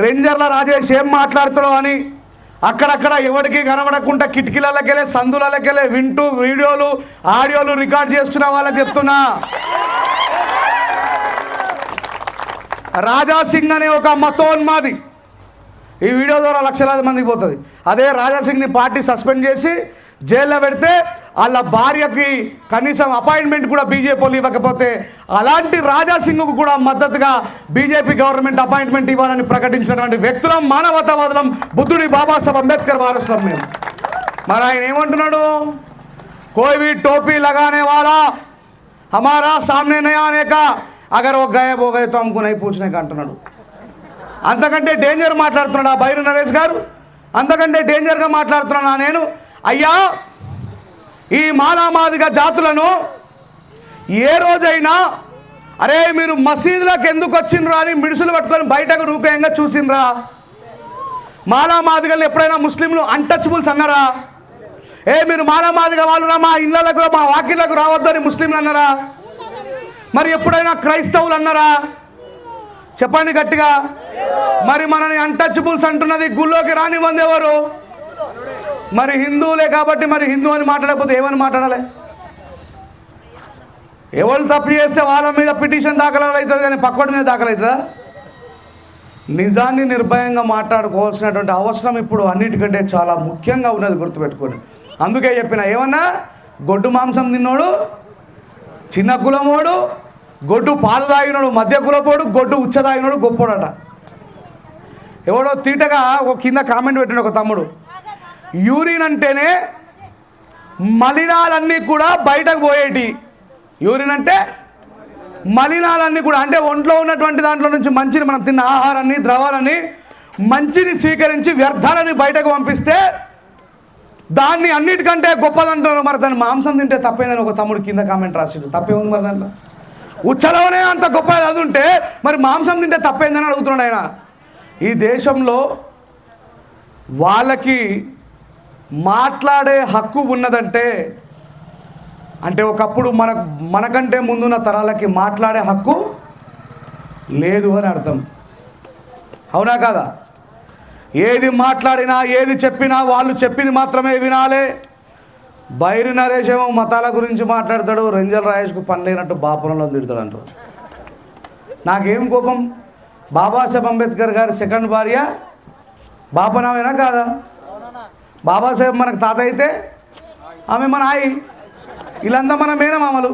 రేంజర్ల రాజేష్ ఏం మాట్లాడుతున్నావు అని అక్కడక్కడ ఎవరికి కనబడకుండా కిటికీలకెళ్ళే సందులకెళ్ళే వింటూ వీడియోలు ఆడియోలు రికార్డ్ చేస్తున్న వాళ్ళకి చెప్తున్నా. రాజా సింగ్ అనే ఒక మతోన్మాది. ఈ వీడియో ద్వారా లక్షలాది మందికి పోతుంది. అదే రాజా సింగ్ని పార్టీ సస్పెండ్ చేసి జైల్లో పెడితే వాళ్ళ భార్యకి కనీసం అపాయింట్మెంట్ కూడా బీజేపీ వాళ్ళు ఇవ్వకపోతే అలాంటి రాజాసింగ్కు కూడా మద్దతుగా బీజేపీ గవర్నమెంట్ అపాయింట్మెంట్ ఇవ్వాలని ప్రకటించినటువంటి వ్యక్తులం మానవతావాదులం బుద్ధుడి బాబాసాహెబ్ అంబేద్కర్ వారసులం మేము. మరి ఆయన ఏమంటున్నాడు? కోవిడ్ టోపీ లగానే వాళ్ళ హమారా సామ్నే నయా అనేక అగర్ ఓ గయబ్ ఓ అమ్ముకునే పూచినాక అంటున్నాడు. అంతకంటే డేంజర్ మాట్లాడుతున్నాడు ఆ బైరు నరేష్ గారు? అంతకంటే డేంజర్గా మాట్లాడుతున్నా నేను? అయ్యా ఈ మాలామాదిగ జాతులను ఏ రోజైనా అరే మీరు మసీదులకు ఎందుకు వచ్చిండ్రా అని మిడుసులు పట్టుకొని బయటకు రూపంగా చూసిండ్రా? మాలామాదిగలు ఎప్పుడైనా ముస్లింలు అన్టచబుల్స్ అన్నారా? ఏ మీరు మాలామాదిగ వాళ్ళురా మా ఇళ్ళకు మా వాకిళ్ళకు అని ముస్లింలు అన్నారా? మరి ఎప్పుడైనా క్రైస్తవులు అన్నారా? చెప్పండి గట్టిగా. మరి మనని అన్టచబుల్స్ అంటున్నది గుళ్ళోకి రానివ్వంది ఎవరు? మరి హిందువులే కాబట్టి మరి హిందూ అని మాట్లాడకపోతే ఏమని మాట్లాడాలి? ఎవరు తప్పు చేస్తే వాళ్ళ మీద పిటిషన్ దాఖలు అవుతుంది కానీ పక్కోటి మీద దాఖలు అవుతుందా? నిజాన్ని నిర్భయంగా మాట్లాడుకోవాల్సినటువంటి అవసరం ఇప్పుడు అన్నిటికంటే చాలా ముఖ్యంగా ఉన్నది గుర్తుపెట్టుకోండి. అందుకే చెప్పిన ఏమన్నా? గొడ్డు మాంసం తిన్నోడు చిన్న కులమోడు గొడ్డు పాలు తాగినోడు మధ్య కులపోడు గొడ్డు ఉచ్చ తాగినోడు గొప్పోడట. ఎవడో తీటగా ఒక కింద కామెంట్ పెట్టిన ఒక తమ్ముడు. యూరిన్ అంటేనే మలినాలన్నీ కూడా బయటకు పోయేటి. యూరిన్ అంటే మలినాలన్నీ కూడా అంటే ఒంట్లో ఉన్నటువంటి దాంట్లో నుంచి మంచిని మనం తిన్న ఆహారాన్ని ద్రవాలని మంచిని స్వీకరించి వ్యర్థాలని బయటకు పంపిస్తే దాన్ని అన్నిటికంటే గొప్పదంటున్నారు మరి దాన్ని మాంసం తింటే తప్పేందని ఒక తమ్ముడు కింద కామెంట్ రాసిండు. తప్పే ఉంది మరి దాంట్లో? ఉచ్చలోనే అంత గొప్పది అది ఉంటే మరి మాంసం తింటే తప్పేందని అడుగుతున్నాడు ఆయన. ఈ దేశంలో వాళ్ళకి మాట్లాడే హక్కు ఉన్నదంటే అంటే ఒకప్పుడు మన మనకంటే ముందున్న తరాలకి మాట్లాడే హక్కు లేదు అని అర్థం. అవునా కాదా? ఏది మాట్లాడినా ఏది చెప్పినా వాళ్ళు చెప్పింది మాత్రమే వినాలే. బైరి నరేష్ ఏమో మతాల గురించి మాట్లాడతాడు రంజల్ రాయేష్కు పని లేనట్టు బాపురంలో తిడతాడు అంటారు నాకేం కోపం? బాబాసాహెబ్ అంబేద్కర్ గారి సెకండ్ భార్య? బాపనామేనా కాదా? బాబాసాహెబ్ మనకు తాత అయితే ఆమె మన ఆయి. వీళ్ళంతా మన మేనమామలు.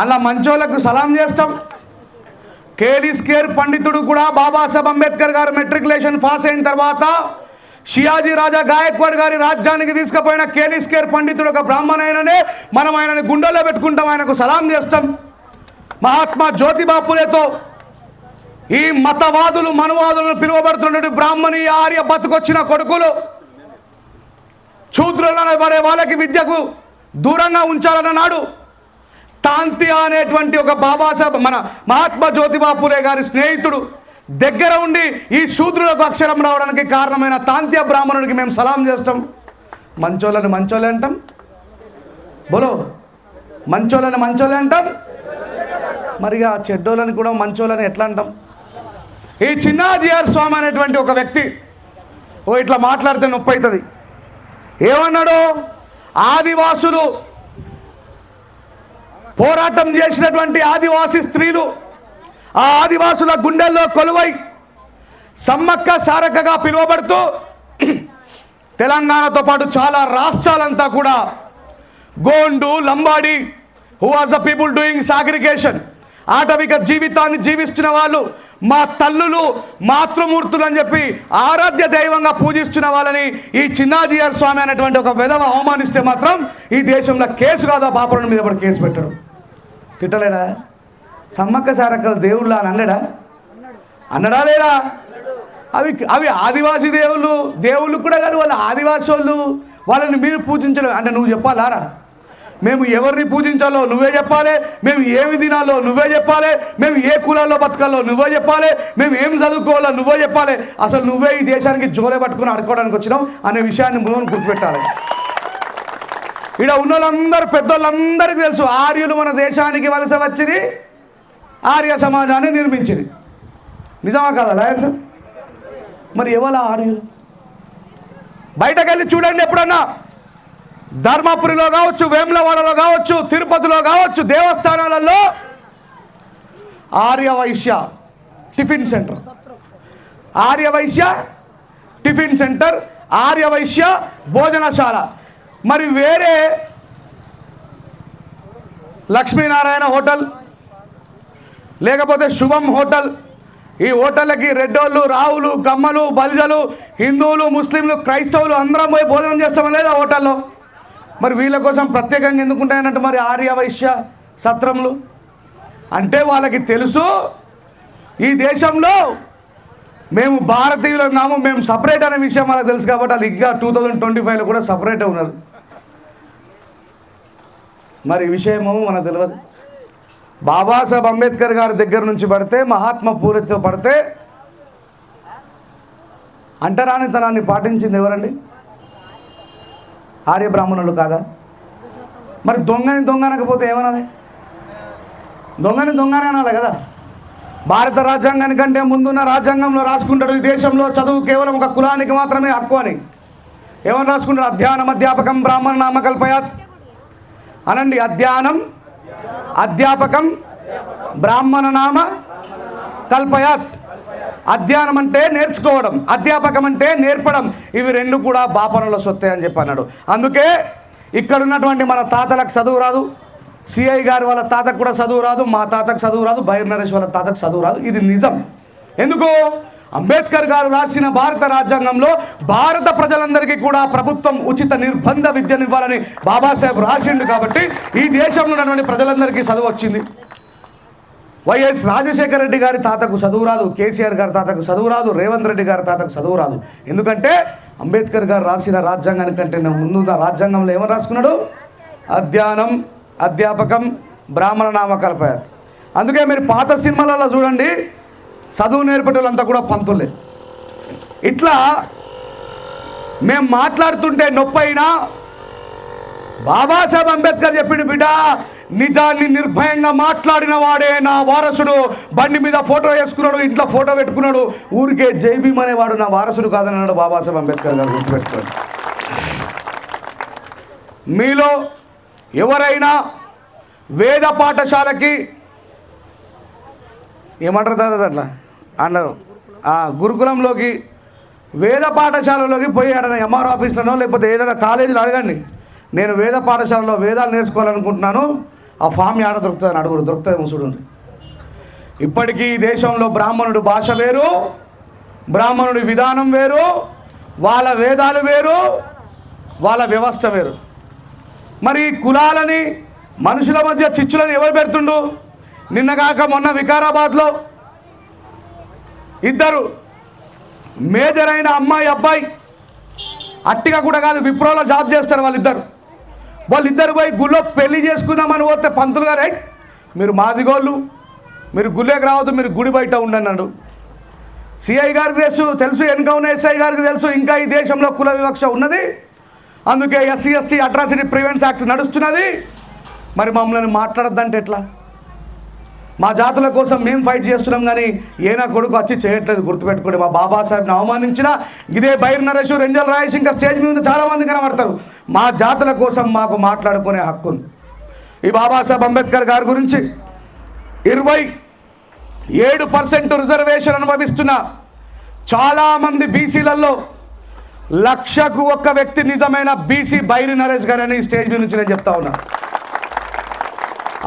అలా మంచోళ్ళకు సలాం చేస్తాం. కేడీస్ కేర్ పండితుడు కూడా బాబాసాహెబ్ అంబేద్కర్ గారు మెట్రికులేషన్ పాస్ అయిన తర్వాత షియాజీ రాజా గాయక్వాడ్ గారి రాజ్యానికి తీసుకుపోయిన కేడీస్ కేర్ పండితుడు ఒక బ్రాహ్మణ అయిననే మనం ఆయనని గుండెల్లో పెట్టుకుంటాం ఆయనకు సలాం చేస్తాం. మహాత్మా జ్యోతిబాపులేతో ఈ మతవాదులు మనువాదులను పిలువబడుతున్నటువంటి బ్రాహ్మణి ఆర్య బతుకొచ్చిన కొడుకులు శూద్రులను పడే వాళ్ళకి విద్యకు దూరంగా ఉంచాలన్న నాడు తాంతి అనేటువంటి ఒక బాబాసాహెబ్ మన మహాత్మా జ్యోతిబా పూలే గారి స్నేహితుడు దగ్గర ఉండి ఈ శూద్రులకు అక్షరం రావడానికి కారణమైన తాంత్య బ్రాహ్మణుడికి మేము సలాం చేస్తాం. మంచోళ్ళని మంచోళ్ళే అంటాం. బోలో మంచోళ్ళని మంచోళ్ళే అంటాం. మరిగా చెడ్డోళ్ళని కూడా మంచోళ్ళని ఎట్లా అంటాం? ఈ చిన్నాజిఆర్ స్వామి అనేటువంటి ఒక వ్యక్తి ఓ ఇట్లా మాట్లాడితే నొప్పి అవుతుంది ఏమన్నాడు? ఆదివాసులు పోరాటం చేసినటువంటి ఆదివాసి స్త్రీలు ఆ ఆదివాసుల గుండెల్లో కొలువై సమ్మక్క సారక్కగా పిలువబడుతూ తెలంగాణతో పాటు చాలా రాష్ట్రాలంతా కూడా Gond Lambadi who are the people doing segregation ఆటవిక జీవితాన్ని జీవిస్తున్న వాళ్ళు మా తల్లులు మాతృమూర్తులు అని చెప్పి ఆరాధ్య దైవంగా పూజిస్తున్న వాళ్ళని ఈ చిన్నాజీఆర్ స్వామి అనేటువంటి ఒక విధవ అవమానిస్తే మాత్రం ఈ దేశంలో కేసు కాదా పాపరణ మీద కూడా కేసు పెట్టడు. తిట్టలేడా? సమ్మక్క సారక్కల దేవుళ్ళ అని అన్నాడా అన్నడా లేదా? అవి అవి ఆదివాసీ దేవుళ్ళు దేవుళ్ళు కూడా కాదు వాళ్ళు ఆదివాసి వాళ్ళు వాళ్ళని మీరు పూజించడం అంటే నువ్వు చెప్పాలారా? మేము ఎవరిని పూజించాలో నువ్వే చెప్పాలి మేము ఏమి తినాలో నువ్వే చెప్పాలి మేము ఏ కులాల్లో బతకాలో నువ్వే చెప్పాలి మేము ఏం చదువుకోవాలో నువ్వే చెప్పాలి. అసలు నువ్వే ఈ దేశానికి జోలే పట్టుకుని ఆడుకోవడానికి వచ్చినావు అనే విషయాన్ని మనం గుర్తుపెట్టాలి. ఇక్కడ ఉన్న వాళ్ళందరూ పెద్దోళ్ళందరికీ తెలుసు ఆర్యులు మన దేశానికి వలస వచ్చింది ఆర్య సమాజాన్ని నిర్మించింది. నిజమా కదా లాయర్ సార్ మరి ఎవరు ఆర్యులు? బయటకు వెళ్ళి చూడండి ఎప్పుడన్నా. ధర్మపురిలో కావచ్చు వేములవాడలో కావచ్చు తిరుపతిలో కావచ్చు దేవస్థానాలలో Aryavaishya tiffin centre. Aryavaishya tiffin centre Aryavaishya భోజనశాల. మరి వేరే లక్ష్మీనారాయణ హోటల్ లేకపోతే శుభం హోటల్. ఈ హోటళ్ళకి రెడ్డోళ్ళు రావులు గమ్మలు బలిజలు హిందువులు ముస్లింలు క్రైస్తవులు అందరం పోయి భోజనం చేస్తామని లేదా హోటల్లో? మరి వీళ్ళ కోసం ప్రత్యేకంగా ఎందుకుంటాయనంటే మరి ఆర్య వైశ్య సత్రములు? అంటే వాళ్ళకి తెలుసు ఈ దేశంలో మేము భారతీయులు ఉన్నాము మేము సపరేట్ అనే విషయం వాళ్ళకి తెలుసు కాబట్టి వాళ్ళు ఇంకా టూ థౌజండ్ ట్వంటీ ఫైవ్లో కూడా సపరేట్ ఉన్నారు. మరి విషయము మనకు తెలియదు బాబాసాహెబ్ అంబేద్కర్ గారి దగ్గర నుంచి పడితే మహాత్మా పూరితో పడితే అంటరానితనాన్ని పాటించింది ఎవరండి? ఆర్య బ్రాహ్మణులు కాదా? మరి దొంగని దొంగ అనకపోతే ఏమనాలి? దొంగని దొంగని అనాలి కదా? భారత రాజ్యాంగాని కంటే ముందున్న రాజ్యాంగంలో రాసుకుంటాడు ఈ దేశంలో చదువు కేవలం ఒక కులానికి మాత్రమే హక్కు అని. ఏమని రాసుకుంటాడు? అధ్యానం అధ్యాపకం బ్రాహ్మణ నామకల్పయాత్. అనండి అధ్యానం అధ్యాపకం బ్రాహ్మణ నామ కల్పయాత్. అధ్యానం అంటే నేర్చుకోవడం అధ్యాపకం అంటే నేర్పడం. ఇవి రెండు కూడా బాపనలో సొత్తే అని చెప్పి అన్నాడు. అందుకే ఇక్కడ ఉన్నటువంటి మన తాతలకు చదువు రాదు. సిఐ గారి వాళ్ళ తాతకు కూడా చదువు రాదు. మా తాతకు చదువు రాదు. బైర్ నరేష్ వాళ్ళ తాతకు చదువు రాదు. ఇది నిజం. ఎందుకు? అంబేద్కర్ గారు రాసిన భారత రాజ్యాంగంలో భారత ప్రజలందరికీ కూడా ప్రభుత్వం ఉచిత నిర్బంధ విద్యనివ్వాలని బాబాసాహెబ్ రాసిండు కాబట్టి ఈ దేశంలో ఉన్నటువంటి ప్రజలందరికీ చదువు వచ్చింది. వైఎస్ రాజశేఖర రెడ్డి గారి తాతకు చదువు రాదు కేసీఆర్ గారి తాతకు చదువు రాదు రేవంత్ రెడ్డి గారి తాతకు చదువు రాదు. ఎందుకంటే అంబేద్కర్ గారు రాసిన రాజ్యాంగానికంటే ముందున్న రాజ్యాంగంలో ఏమని రాసుకున్నాడు? అధ్యానం అధ్యాపకం బ్రాహ్మణ నామకల్పయాత్ అందుకే మీరు పాత సినిమాలలో చూడండి చదువు నేర్పేటోళ్ళంతా కూడా పంతులే. ఇట్లా మేము మాట్లాడుతుంటే నొప్పైనా బాబాసాహెబ్ అంబేద్కర్ చెప్పిండు బిడ్డ నిజాన్ని నిర్భయంగా మాట్లాడిన వాడే నా వారసుడు. బండి మీద ఫోటో వేసుకున్నాడు ఇంట్లో ఫోటో పెట్టుకున్నాడు. ఊరికే జైబీమ్ అనేవాడు నా వారసుడు కాదన్నాడు బాబాసాహెబ్ అంబేద్కర్ గారు గుర్తుపెట్టుకోండి. మీలో ఎవరైనా వేద పాఠశాలకి ఏమంటారు దాదా అట్లా? అన్నారు. ఆ గురుకులంలోకి వేద పాఠశాలలోకి పోయి ఆడ ఎంఆర్ ఆఫీస్లోనో లేకపోతే ఏదైనా కాలేజీలో అడగండి. నేను వేద పాఠశాలలో వేదాలు నేర్చుకోవాలనుకుంటున్నాను. ఆ ఫామ్ ఆడ దొరుకుతుంది అడుగురు దొరుకుతుంది చూడండి. ఇప్పటికీ ఈ దేశంలో బ్రాహ్మణుడు భాష వేరు బ్రాహ్మణుడి విధానం వేరు వాళ్ళ వేదాలు వేరు వాళ్ళ వ్యవస్థ వేరు. మరి కులాలని మనుషుల మధ్య చిచ్చులను ఎవరు పెడుతుండు? నిన్నగాక మొన్న వికారాబాద్లో ఇద్దరు మేజర్ అయిన అమ్మాయి అబ్బాయి అట్టిగా కూడా కాదు విప్రోలో జాబ్ చేస్తారు వాళ్ళిద్దరు. వాళ్ళిద్దరు పోయి గుళ్ళో పెళ్ళి చేసుకుందామని పోతే పంతులు గారు రైట్ మీరు మాదిగోళ్ళు మీరు గుళ్ళేకి రావద్దు మీరు గుడి బయట ఉండన్నాడు. సిఐ గారికి తెలుసు తెలుసు వెనుక ఉన్న ఎస్ఐ గారికి తెలుసు ఇంకా ఈ దేశంలో కుల వివక్ష ఉన్నది. అందుకే SC ST atrocity prevention act నడుస్తున్నది. మరి మమ్మల్ని మాట్లాడద్దంటే ఎట్లా? మా జాతుల కోసం మేము ఫైట్ చేస్తున్నాం కానీ ఏనా కొడుకు వచ్చి చేయట్లేదు గుర్తుపెట్టుకోండి. మా బాబాసాహెబ్ని అవమానించిన ఇదే బైర్ నరేష్ రెంజల్ రాయేష్ ఇంకా స్టేజ్ మీద చాలామంది కనబడతారు. మా జాతుల కోసం మాకు మాట్లాడుకునే హక్కు ఉంది. ఈ బాబాసాహెబ్ అంబేద్కర్ గారి గురించి ఇరవై ఏడు పర్సెంట్ రిజర్వేషన్ అనుభవిస్తున్న చాలామంది బీసీలలో లక్షకు ఒక్క వ్యక్తి నిజమైన బీసీ బైరి నరేష్ గారు అని స్టేజ్ మీద నుంచి నేను చెప్తా ఉన్నా.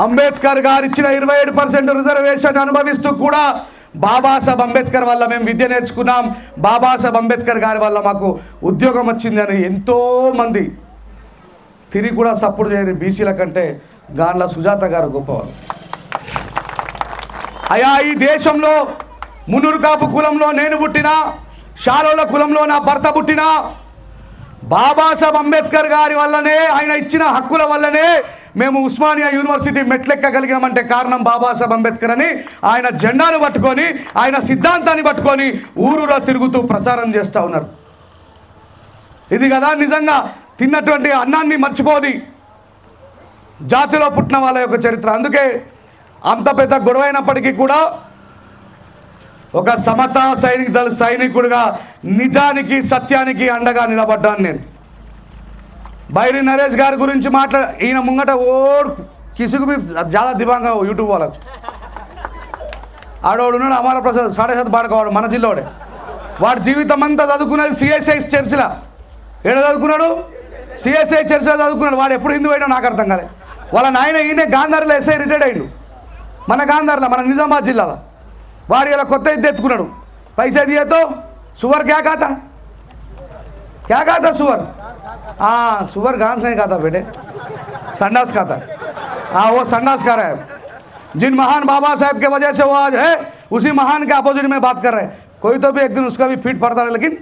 అంబేద్కర్ గారు ఇచ్చిన ఇరవై ఏడు పర్సెంట్ రిజర్వేషన్ అనుభవిస్తూ కూడా బాబాసాహెబ్ అంబేద్కర్ వల్ల మేము విద్య నేర్చుకున్నాం. బాబాసాహెబ్ అంబేద్కర్ గారి వల్ల మాకు ఉద్యోగం వచ్చిందని ఎంతోమంది తిరిగి కూడా సపోర్ట్ చేయని బీసీల కంటే గాన్ల సుజాత గారు గొప్పవారు. అయా ఈ దేశంలో మునురు కాపు కులంలో నేను పుట్టినా షారోల కులంలో నా భర్త పుట్టినా బాబాసాహెబ్ అంబేద్కర్ గారి వల్లనే ఆయన ఇచ్చిన హక్కుల వల్లనే మేము ఉస్మానియా యూనివర్సిటీ మెట్లెక్కగలిగామంటే కారణం బాబాసాహెబ్ అంబేద్కర్ అని ఆయన జెండాను పట్టుకొని ఆయన సిద్ధాంతాన్ని పట్టుకొని ఊరూరా తిరుగుతూ ప్రచారం చేస్తూ ఉన్నారు. ఇది కదా నిజంగా తిన్నటువంటి అన్నాన్ని మర్చిపోది జాతిలో పుట్టిన వాళ్ళ యొక్క చరిత్ర. అందుకే అంత పెద్ద గొడవైనప్పటికీ కూడా ఒక సమతా సైనిక దళ సైనికుడిగా నిజానికి సత్యానికి అండగా నిలబడ్డాను నేను. బైరి నరేష్ గారి గురించి మాట్లా ఈయన ముంగట ఓడు కిసుగు చాలా దివాంగా యూట్యూబ్ వాళ్ళకు. ఆడవాడు ఉన్నాడు అమర ప్రసాద్ సాడే సత్ బాడకవాడు మన జిల్లాడే వాడి జీవితం అంతా చదువుకున్నది సిఎస్ఐ చర్చిలో. ఏడ చదువుకున్నాడు? సిఎస్ఐ చర్చిలో చదువుకున్నాడు. వాడు ఎప్పుడు హిందూ అయినా నాకు అర్థం కాలే. వాళ్ళ నాయన ఈయనే గాంధారిలో ఎస్ఐ రిటైర్డ్ అయ్యాడు మన గాంధార్లో మన నిజామాబాద్ జిల్లాలో. వాడు ఇలా కొత్త ఇద్దరు ఎత్తుకున్నాడు పైసా దియతో సువర్ క్యా ఖాతా क्या खाता सुअर हाँ सुअर घास नहीं खाता बेटे संडास खाता हाँ वो संडास खा रहा है जिन महान बाबा साहब के वजह से वो आज है उसी महान के अपोजिट में बात कर रहे हैं कोई तो भी एक दिन उसका भी फीट पड़ता है लेकिन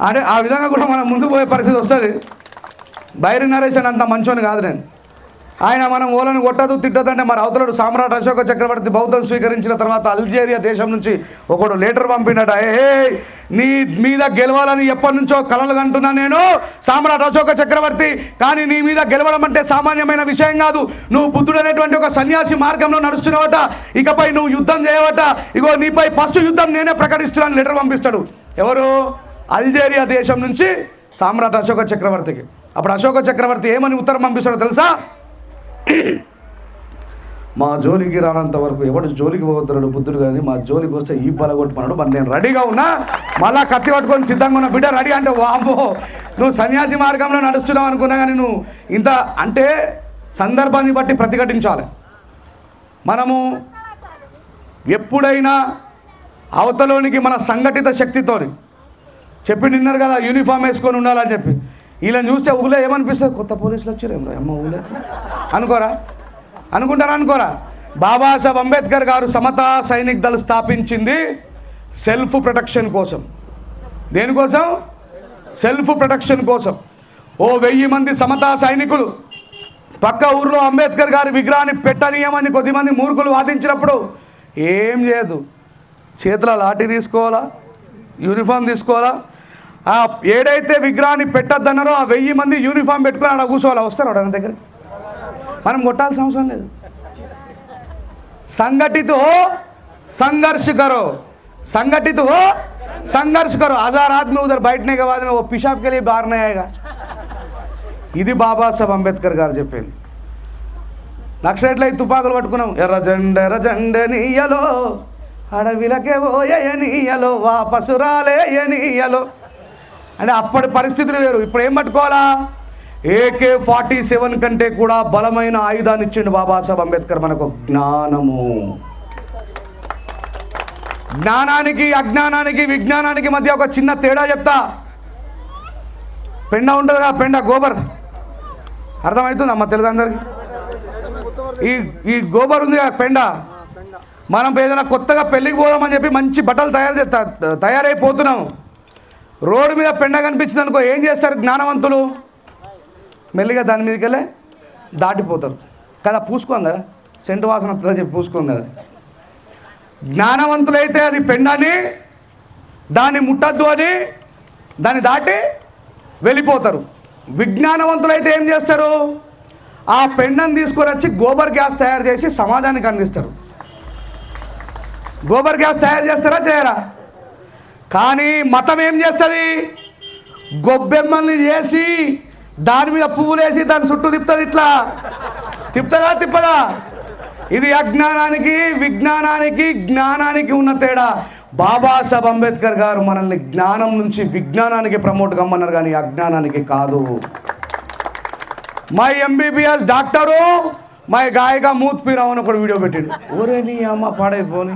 అదే ఆ విధంగా కూడా మనం ముందుకు పోయే పరిస్థితి వస్తుంది బైరి నరేషన్ అంత మంచోని కాదు నేను ఆయన మనం ఓలను కొట్టదు తిట్టదంటే మరి అవతలడు సామ్రాట్ అశోక చక్రవర్తి బౌద్ధం స్వీకరించిన తర్వాత అల్జేరియా దేశం నుంచి ఒకడు లెటర్ పంపినట. ఏ నీ మీద గెలవాలని ఎప్పటి నుంచో కలలు కంటున్నా నేను సామ్రాట్ అశోక చక్రవర్తి. కానీ నీ మీద గెలవడం అంటే సామాన్యమైన విషయం కాదు. నువ్వు బుద్ధుడు అనేటువంటి ఒక సన్యాసి మార్గంలో నడుస్తున్నావట. ఇకపై నువ్వు యుద్ధం చేయవట. ఇగో నీపై ఫస్ట్ యుద్ధం నేనే ప్రకటిస్తున్నాను లెటర్ పంపిస్తాడు. ఎవరు? అల్జేరియా దేశం నుంచి సామ్రాట్ అశోక చక్రవర్తికి. అప్పుడు అశోక చక్రవర్తి ఏమని ఉత్తరం పంపిస్తాడో తెలుసా? మా జోలికి రానంత వరకు ఎవడు జోలికి పోతున్నాడు బుద్ధుడు కానీ మా జోలికి వస్తే ఈ బలగొట్టుకున్నాడు మరి నేను రెడీగా ఉన్నా? మళ్ళా కత్తి పట్టుకొని సిద్ధంగా ఉన్న బిడ్డ రెడీ అంటే వామో నువ్వు సన్యాసి మార్గంలో నడుస్తున్నావు అనుకున్నా కానీ నువ్వు ఇంత అంటే సందర్భాన్ని బట్టి ప్రతిఘటించాలి. మనము ఎప్పుడైనా అవతలోనికి మన సంఘటిత శక్తితోని చెప్పి నిన్నారు కదా యూనిఫామ్ వేసుకొని ఉండాలని చెప్పి వీళ్ళని చూస్తే ఊళ్ళో ఏమనిపిస్తుంది? కొత్త పోలీసులు వచ్చారు అమ్మ ఊళ్ళో. అనుకోరా? అనుకుంటారా అనుకోరా? బాబాసాహెబ్ అంబేద్కర్ గారు సమతా సైనిక్ దళ స్థాపించింది సెల్ఫ్ ప్రొటెక్షన్ కోసం. దేనికోసం? సెల్ఫ్ ప్రొటెక్షన్ కోసం. ఓ వెయ్యి మంది సమతా సైనికులు పక్క ఊర్లో అంబేద్కర్ గారి విగ్రహాన్ని పెట్టనీయమని కొద్దిమంది మూర్ఖులు వాదించినప్పుడు ఏం చేయదు? చేతిలో లాఠీ తీసుకోవాలా? యూనిఫామ్ తీసుకోవాలా? ఆ ఏడైతే విగ్రహాన్ని పెట్టద్దన్నారో ఆ వెయ్యి మంది యూనిఫామ్ పెట్టుకుని ఆడ కూర్చోవాలా వస్తారు వాడు దగ్గర మనం కొట్టాల్సిన అవసరం లేదు संगठित हो संघर्ष करो संगठित हो संघर्ष करो हजार आदमी उधर बैठने के बाद में वो पेशाब के लिए बाहर नहीं आएगा ఇది బాబాసాహెబ్ అంబేద్కర్ గారు చెప్పింది నక్సలైట్లు అయితే తుపాకులు పట్టుకున్నాం ఎర్ర జెండ ఎర్ర జెండ నీయలో అడవిలకే ఓయనీయలో వాపసు రాలేయనీయలో అంటే అప్పటి పరిస్థితులు వేరు. ఇప్పుడు ఏం పట్టుకోవాలా? ఏకే ఫార్టీ సెవెన్ కంటే కూడా బలమైన ఆయుధాన్ని ఇచ్చిండు బాబాసాహెబ్ అంబేద్కర్ మనకు జ్ఞానము. జ్ఞానానికి అజ్ఞానానికి విజ్ఞానానికి మధ్య ఒక చిన్న తేడా చెప్తా. పెండ ఉంటుందిగా పెండ గోబర్. అర్థమవుతుంది అమ్మ తెలుగు అందరికి ఈ ఈ గోబర్ ఉంది కదా పెండ. మనం ఏదైనా కొత్తగా పెళ్ళికి పోదామని చెప్పి మంచి బట్టలు తయారు చేస్తా తయారైపోతున్నాం. రోడ్డు మీద పెండ కనిపించింది అనుకో ఏం చేస్తారు జ్ఞానవంతులు? మెల్లిగా దాని మీదకి వెళ్ళి దాటిపోతారు. కదా పూసుకోం కదా? సెంటు వాసన వస్తుందని చెప్పి పూసుకోం కదా? జ్ఞానవంతులైతే అది పెండని దాన్ని ముట్టద్దు అని దాన్ని దాటి వెళ్ళిపోతారు. విజ్ఞానవంతులైతే ఏం చేస్తారు? ఆ పెండను తీసుకొని వచ్చి గోబర్ గ్యాస్ తయారు చేసి సమాజానికి అందిస్తారు. గోబర్ గ్యాస్ తయారు చేస్తారా చేయరా? కానీ మతం ఏం చేస్తుంది? గొబ్బెమ్మల్ని చేసి దాని మీద పువ్వులు వేసి దాని చుట్టూ తిప్పుతుంది ఇట్లా. తిప్పుతుందా తిప్పదా? ఇది అజ్ఞానానికి విజ్ఞానానికి జ్ఞానానికి ఉన్న తేడా. బాబాసాహెబ్ అంబేద్కర్ గారు మనల్ని జ్ఞానం నుంచి విజ్ఞానానికి ప్రమోట్ కమ్మన్నారు కానీ అజ్ఞానానికి కాదు. మై ఎంబీబీఎస్ డాక్టరు మై గాయక మూత్ పీరావు అని ఒక వీడియో పెట్టిండు. ఓరే నీ అమ్మ పాడైపోని.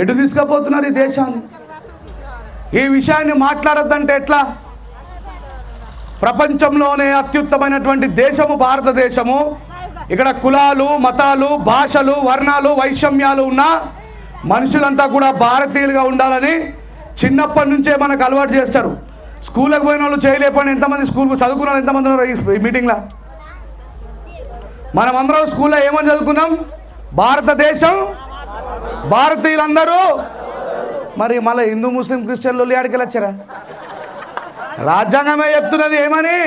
ఎటు తీసుకుపోతున్నారు ఈ దేశాన్ని? ఈ విషయాన్ని మాట్లాడొద్దంటే ఎట్లా? ప్రపంచంలోనే అత్యుత్తమైనటువంటి దేశము భారతదేశము. ఇక్కడ కులాలు మతాలు భాషలు వర్ణాలు వైషమ్యాలు ఉన్న మనుషులంతా కూడా భారతీయులుగా ఉండాలని చిన్నప్పటి నుంచే మనకు అలవాటు చేస్తారు. స్కూల్కి పోయిన వాళ్ళు చేయలేకపోయిన ఎంతమంది స్కూల్ చదువుకున్న వాళ్ళు ఎంతమంది ఉన్నారు ఈ మీటింగ్లో? మనం అందరం స్కూల్లో ఏమని చదువుకున్నాం? భారతదేశం భారతీయులందరూ మరి మళ్ళీ హిందూ ముస్లిం క్రిస్టియన్లు ఆడికి వచ్చారా రాజ్యాంగమే చెప్తున్నది ఏమని?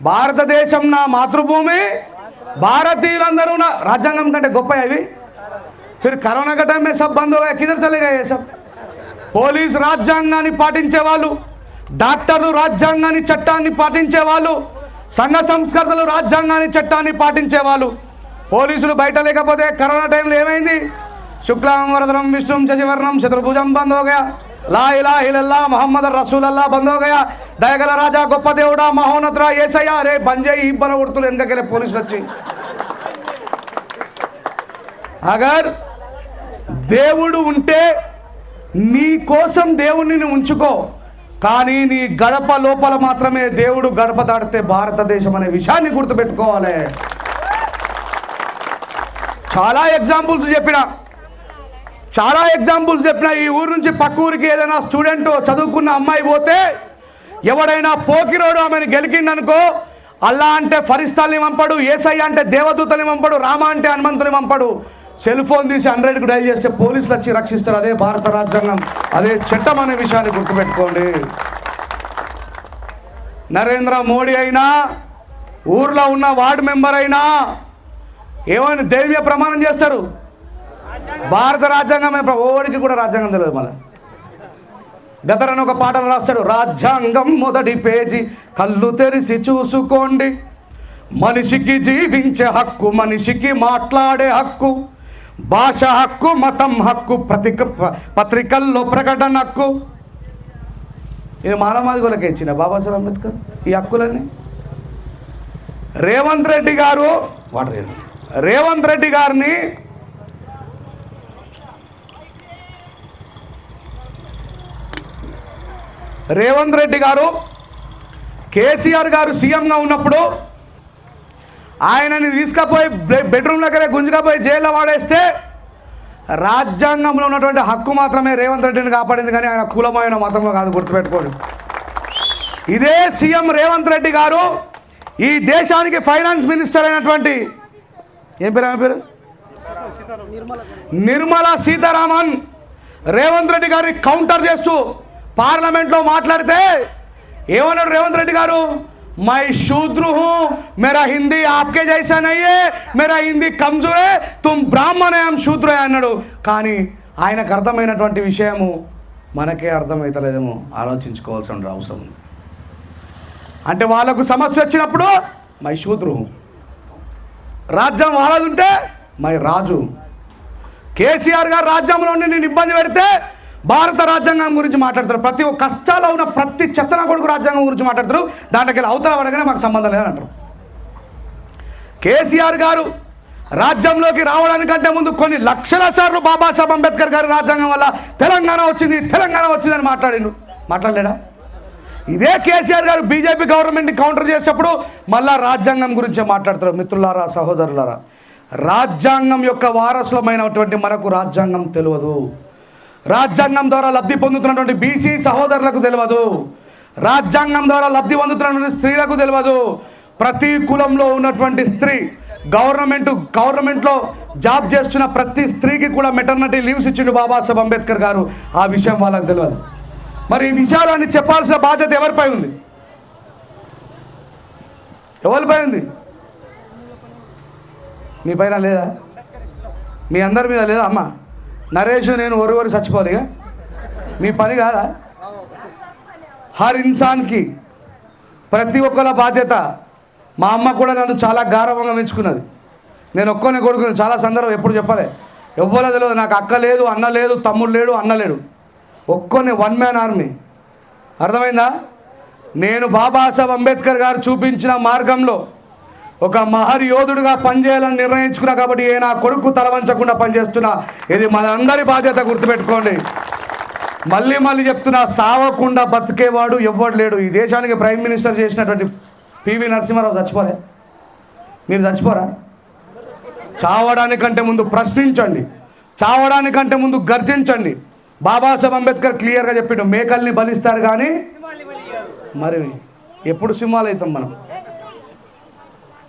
భారతదేశం నా మాతృభూమి భారతీయులందరూ నా రాజ్యాంగం కంటే గొప్ప అవి ఫిర్ కరోనా ఘటన సబ్ బంద్ హోగా కింద సబ్? పోలీస్ రాజ్యాంగాన్ని పాటించే వాళ్ళు డాక్టర్లు రాజ్యాంగాన్ని చట్టాన్ని పాటించే వాళ్ళు సంఘ సంస్కర్తలు రాజ్యాంగాన్ని చట్టాన్ని పాటించే వాళ్ళు పోలీసులు బయట లేకపోతే కరోనా టైంలో ఏమైంది? శుక్లాం వరదనం విష్ణు శశివర్ణం చతుర్భుజం బంద్ హో గయా లా ఇలా ఇలల్లా మహమ్మద్ రసూలల్లా బంద్ హో గయా దయగల రాజా గొప్ప దేవుడా మహోన్నతురా ఏసయ్యా రే బంజయ్ ఇబ్బల ఉడుతులు వెనకకెళ్ళే పోలీసులు వచ్చి. అగర్ దేవుడు ఉంటే నీ కోసం దేవుణ్ణి ఉంచుకో. కానీ నీ గడప లోపల మాత్రమే దేవుడు గడప దాటితే భారతదేశం అనే విషయాన్ని గుర్తుపెట్టుకోవాలి. చాలా ఎగ్జాంపుల్స్ చెప్పినా. చాలా ఎగ్జాంపుల్స్ చెప్పిన ఈ ఊరు నుంచి పక్క ఊరికి ఏదైనా స్టూడెంట్ చదువుకున్న అమ్మాయి పోతే ఎవడైనా పోకిరోడు ఆమెను గెలికిండనుకో అల్లా అంటే ఫరిస్తాల్ని పంపడు ఏసయ్య అంటే దేవదూతల్ని పంపడు రామ అంటే హనుమంతుని పంపడు. సెల్ ఫోన్ తీసి హండ్రెడ్కి డైల్ చేస్తే పోలీసులు వచ్చి రక్షిస్తారు అదే భారత రాజ్యాంగం. అదే చట్టం అనే విషయాన్ని గుర్తుపెట్టుకోండి. నరేంద్ర మోడీ అయినా ఊర్లో ఉన్న వార్డు మెంబర్ అయినా ఏమైనా దైవ్య ప్రమాణం చేస్తారు? భారత రాజ్యాంగమే ప్ర- ఓడికి కూడా రాజ్యాంగం తెలియదు మళ్ళీ. గతరని ఒక పాటలు రాస్తాడు రాజ్యాంగం మొదటి పేజీ కళ్ళు తెరిసి చూసుకోండి. మనిషికి జీవించే హక్కు మనిషికి మాట్లాడే హక్కు. భాష హక్కు మతం హక్కు ప్రతిక పత్రికల్లో ప్రకటన హక్కు. ఇది మానవాదిగులకే ఇచ్చిన బాబాసాహెబ్ అంబేద్కర్ ఈ హక్కులన్నీ. రేవంత్ రెడ్డి గారు వాటర్ రేవంత్ రెడ్డి గారిని రేవంత్ రెడ్డి గారు కేసీఆర్ గారు సీఎంగా ఉన్నప్పుడు ఆయనని తీసుకపోయి బెడ్రూమ్ దగ్గర గుంజుకపోయి జైల్లో వాడేస్తే రాజ్యాంగంలో ఉన్నటువంటి హక్కు మాత్రమే రేవంత్ రెడ్డిని కాపాడింది కానీ ఆయన కులమైన మతంలో కాదు గుర్తుపెట్టుకోండి. ఇదే సీఎం రేవంత్ రెడ్డి గారు ఈ దేశానికి ఫైనాన్స్ మినిస్టర్ అయినటువంటి ఏం పేరు ఆమె పేరు? నిర్మలా సీతారామన్ రేవంత్ రెడ్డి గారిని కౌంటర్ చేస్తూ పార్లమెంట్లో మాట్లాడితే ఏమన్నాడు రేవంత్ రెడ్డి గారు? మై శూద్రు మేరా హిందీ ఆప్కే జైసా నయ్యే మేరా హిందీ కమ్జోరే తుమ్ బ్రాహ్మణయం హం శూద్రే అన్నాడు. కానీ ఆయనకు అర్థమైనటువంటి విషయము మనకే అర్థమవుతలేదేమో ఆలోచించుకోవాల్సిన అవసరం ఉంది. అంటే వాళ్ళకు సమస్య వచ్చినప్పుడు మై శూద్రు రాజ్యం వాళ్ళది ఉంటే మై రాజు. కేసీఆర్ గారు రాజ్యంలో ఉండి నేను ఇబ్బంది పెడితే భారత రాజ్యాంగం గురించి మాట్లాడతారు. ప్రతి ఒక్క కష్టాల్లో ఉన్న ప్రతి చెత్తన కొడుకు రాజ్యాంగం గురించి మాట్లాడతారు. దాంట్లోకి అవతల పడగానే మాకు సంబంధం లేదని అంటారు. కేసీఆర్ గారు రాజ్యంలోకి రావడానికంటే ముందు కొన్ని లక్షల సార్లు బాబాసాహెబ్ అంబేద్కర్ గారి రాజ్యాంగం వల్ల తెలంగాణ వచ్చింది తెలంగాణ వచ్చిందని మాట్లాడిండు. మాట్లాడలేడా? ఇదే కేసీఆర్ గారు బీజేపీ గవర్నమెంట్ని కౌంటర్ చేసేటప్పుడు మళ్ళా రాజ్యాంగం గురించే మాట్లాడతారు మిత్రులారా సహోదరులారా. రాజ్యాంగం యొక్క వారసులమైనటువంటి మనకు రాజ్యాంగం తెలియదు. రాజ్యాంగం ద్వారా లబ్ధి పొందుతున్నటువంటి బీసీ సహోదరులకు తెలియదు. రాజ్యాంగం ద్వారా లబ్ధి పొందుతున్నటువంటి స్త్రీలకు తెలియదు. ప్రతి కులంలో ఉన్నటువంటి స్త్రీ గవర్నమెంట్ గవర్నమెంట్లో జాబ్ చేస్తున్న ప్రతి స్త్రీకి కూడా మెటర్నిటీ లీవ్స్ ఇచ్చిండు బాబాసాహెబ్ అంబేద్కర్ గారు. ఆ విషయం వాళ్ళకి తెలియదు. మరి ఈ విషయాలన్నీ చెప్పాల్సిన బాధ్యత ఎవరిపై ఉంది? ఎవరిపై ఉంది? మీ పైన లేదా? మీ అందరి మీద లేదా? అమ్మా. నరేష్ నేను ఒరువరు ఒరు మీ పని కాదా? హర్ ఇన్సాన్కి ప్రతి ఒక్కల బాధ్యత మా అమ్మ కూడా నన్ను చాలా గారవంగా మెచ్చుకున్నది నేను ఒక్కనే కొడుకుని చాలా సందర్భం ఎప్పుడు చెప్పలే. ఎవ్వరో తెలియదు నాకు అక్క లేదు అన్న లేదు తమ్ముడు లేడు అన్న లేడు. ఒక్కొని వన్ మ్యాన్ ఆర్మీ అర్థమైందా? నేను బాబాసాహెబ్ అంబేద్కర్ గారు చూపించిన మార్గంలో ఒక మహర్ యోధుడుగా పనిచేయాలని నిర్ణయించుకున్నా కాబట్టి ఏ నా కొడుకు తలవంచకుండా పనిచేస్తున్నా. ఇది మనందరి బాధ్యత గుర్తుపెట్టుకోండి. మళ్ళీ మళ్ళీ చెప్తున్నా సావకుండా బతికేవాడు ఎవ్వడు లేడు. ఈ దేశానికి ప్రైమ్ మినిస్టర్ చేసినటువంటి పివి నరసింహారావు చచ్చిపోలే. మీరు చచ్చిపోరా? చావడానికంటే ముందు ప్రశ్నించండి. చావడానికంటే ముందు గర్జించండి. బాబాసాహెబ్ అంబేద్కర్ క్లియర్గా చెప్పిండు మేకల్ని బలిస్తారు కానీ మరి ఎప్పుడు సింహాలు అవుతాం మనం?